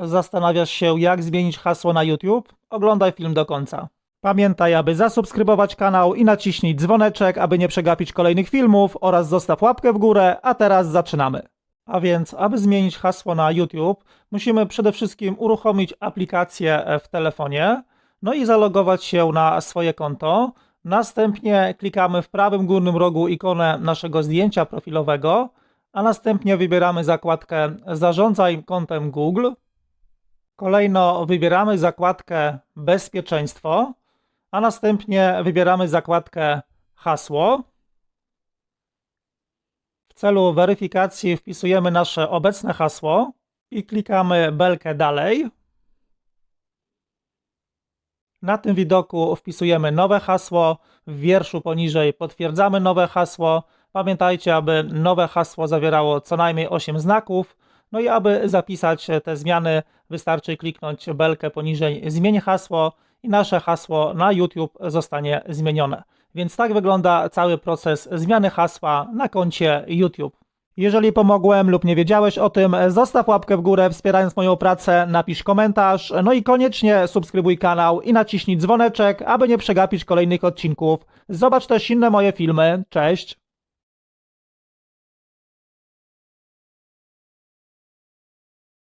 Zastanawiasz się, jak zmienić hasło na YouTube? Oglądaj film do końca. Pamiętaj, aby zasubskrybować kanał i naciśnij dzwoneczek, aby nie przegapić kolejnych filmów oraz zostaw łapkę w górę, a teraz zaczynamy. A więc, aby zmienić hasło na YouTube, musimy przede wszystkim uruchomić aplikację w telefonie, no i zalogować się na swoje konto. Następnie klikamy w prawym górnym rogu ikonę naszego zdjęcia profilowego, a następnie wybieramy zakładkę Zarządzaj kontem Google. Kolejno wybieramy zakładkę Bezpieczeństwo, a następnie wybieramy zakładkę Hasło. W celu weryfikacji wpisujemy nasze obecne hasło i klikamy belkę Dalej. Na tym widoku wpisujemy nowe hasło, w wierszu poniżej potwierdzamy nowe hasło. Pamiętajcie, aby nowe hasło zawierało co najmniej 8 znaków. No i aby zapisać te zmiany, wystarczy kliknąć belkę poniżej Zmień hasło i nasze hasło na YouTube zostanie zmienione. Więc tak wygląda cały proces zmiany hasła na koncie YouTube. Jeżeli pomogłem lub nie wiedziałeś o tym, zostaw łapkę w górę wspierając moją pracę, napisz komentarz, no i koniecznie subskrybuj kanał i naciśnij dzwoneczek, aby nie przegapić kolejnych odcinków. Zobacz też inne moje filmy. Cześć!